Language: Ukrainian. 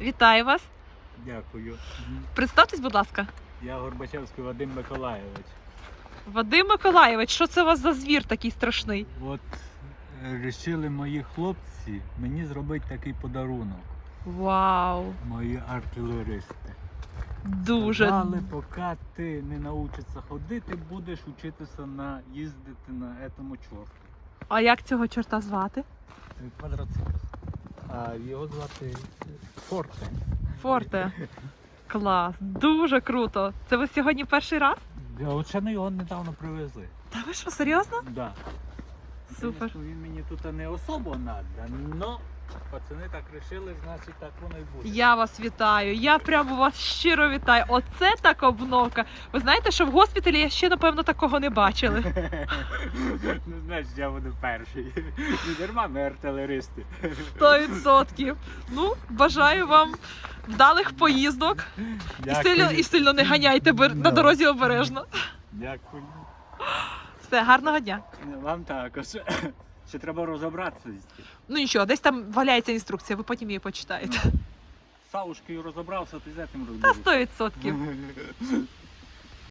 Вітаю вас. Дякую. Представтесь, будь ласка. Я Горбачевський Вадим Миколайович. Вадим Миколаєвич, що це у вас за звір такий страшний? От е, рішили мої хлопці мені зробити такий подарунок. Вау! Мої артилеристи. Дуже. Але поки ти не навчишся ходити, будеш вчитися на їздити на етому чорту. А як цього чорта звати? Е, Квадроцикл. А його звати Форте. Форте. Клас, дуже круто. Це ви сьогодні перший раз? Не його недавно привезли. Та ви що, серйозно? Да. Супер. Звісно, він мені тут не особо надо, но пацани так рішили, значить так воно і буде. Я вас вітаю. Я прямо вас щиро вітаю. Оце так обновка. Ви знаєте, що в госпіталі я ще напевно такого не бачили. ну, значить, я буду перший. Не дарма ми артилеристи. Сто відсотків. Ну, бажаю вам вдалих поїздок. І сильно, і сильно не ганяйте бер- на дорозі обережно. Дякую. Все, гарного дня. Вам також. Ще треба розібратися. Ну нічого, десь там валяється інструкція, ви потім її почитаєте. Савушкою розібрався, то з цим Та розберуся. сто відсотків.